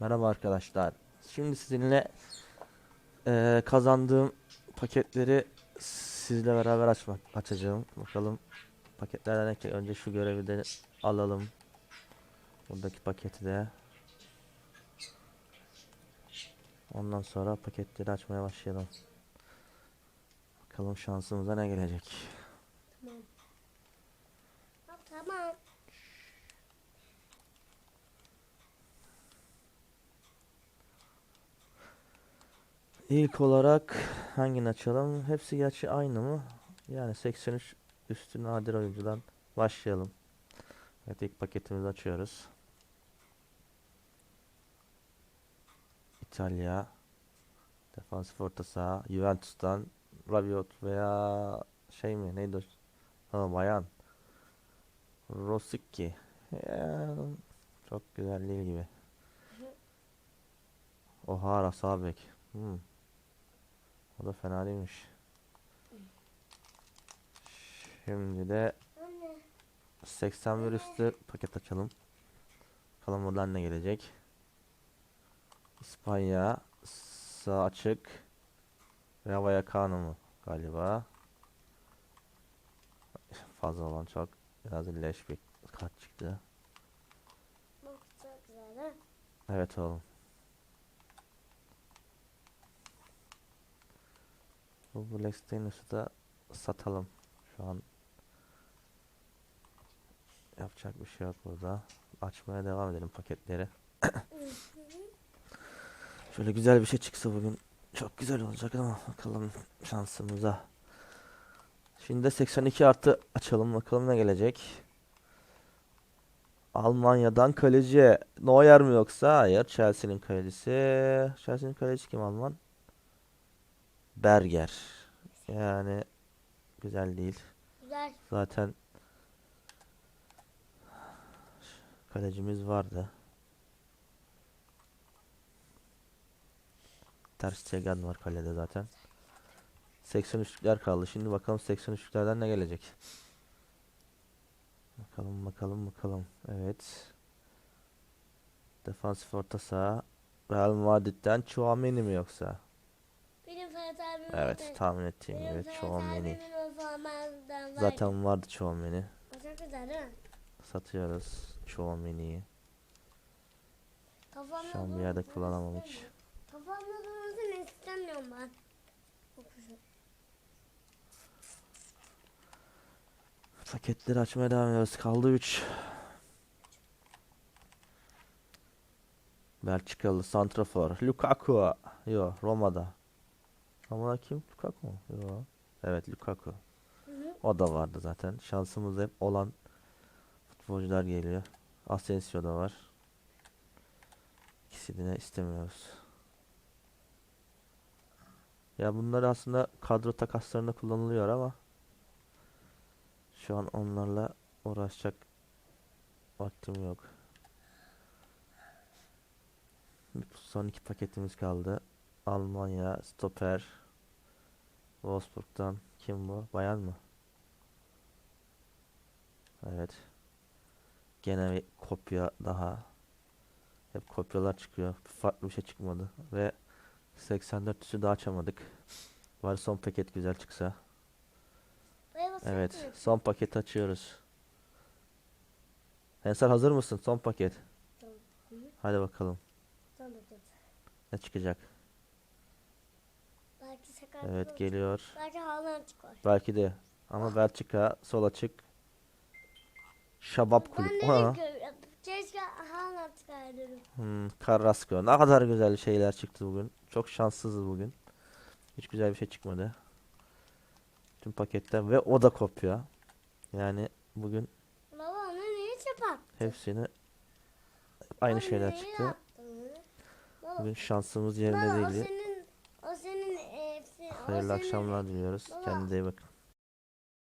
Merhaba arkadaşlar. Şimdi sizinle eee, kazandığım paketleri sizle beraber açmak açacağım. Bakalım paketlerden? Önce şu görevi de alalım. Buradaki paketi de. Ondan sonra paketleri açmaya başlayalım. Bakalım şansımıza ne gelecek. Ha, Tamam. İlk olarak hangini açalım? Hepsi gerçi aynı mı? Yani 83 üstü nadir oyuncudan başlayalım. Evet ilk paketimizi açıyoruz. İtalya Defansif orta saha Juventus'tan Rabiot veya şey mi neydi o? Ha, Bayan Rosicki Ya, çok güzel değil gibi. Ohara sağ bek. Hmm. O da fena değilmiş. Şimdi de Anne. 81 üstü paket açalım. Bakalım buradan ne gelecek. İspanya sağ açık. Rafa Yacano mu galiba. Fazla olan çok biraz leş bir kart çıktı. Evet oğlum. Bu Black Stainless'ı da satalım. Şu an yapacak bir şey yok burada. Açmaya devam edelim paketleri. Şöyle güzel bir şey çıksa bugün çok güzel olacak ama bakalım şansımıza. Şimdi de 82 artı açalım bakalım ne gelecek. Almanya'dan kaleci Neuer mi yoksa? Hayır. Chelsea'nin kalecisi. Chelsea'nin kalecisi kim Alman? Berger. Yani güzel değil. Güzel. Zaten kalecimiz vardı. Ter Stegen var kalede zaten. 83'lükler kaldı. Şimdi bakalım 83'lüklerden ne gelecek. Bakalım bakalım bakalım. Evet. Defansif orta saha. Real Madrid'den Chouameni mi yoksa? Evet tahmin ettiğim gibi var. Zaten vardı mi? Satıyoruz. Kafamda Şu an bir yerde kullanamam hiç. Kafamda durmasını istemiyorum ben. Paketleri açmaya devam ediyoruz. Kaldı 3. Belçikalı Santrafor. Lukaku. Yo Roma'da. Roma'da kim? Lukaku mu? Yo. Evet Lukaku. Hı hı. O da vardı zaten. Şansımız hep olan futbolcular geliyor. Asensio da var. İkisini istemiyoruz. Ya bunlar aslında kadro takaslarında kullanılıyor ama şu an onlarla uğraşacak vaktim yok. Son iki paketimiz kaldı. Almanya, stoper, Wolfsburg'dan kim bu? Bayan mı? Evet. Gene bir kopya daha. Hep kopyalar çıkıyor. Farklı bir şey çıkmadı. Ve 84 üstü daha açamadık. Bari son paket güzel çıksa. Evet. Son paketi açıyoruz. Ensar hazır mısın? Son paket. Hadi bakalım. Ne çıkacak? Belki Evet geliyor. Belki Haaland çıkar. Belki de. Ama Belçika sol açık. Şabap Ben kulüp. de Ha. görüyorum. Keşke Haaland çıkar dedim. Hmm, Carrasco. Ne kadar güzel şeyler çıktı bugün. Çok şanssızız bugün. Hiç güzel bir şey çıkmadı. Tüm paketten ve o da kopya. Yani bugün Baba onu niye çöpe hepsini aynı şeyler çıktı. Bugün şansımız yerinde baba o değildi. senin o senin e, hepsi o Hayırlı akşamlar diliyoruz. Kendinize iyi bakın.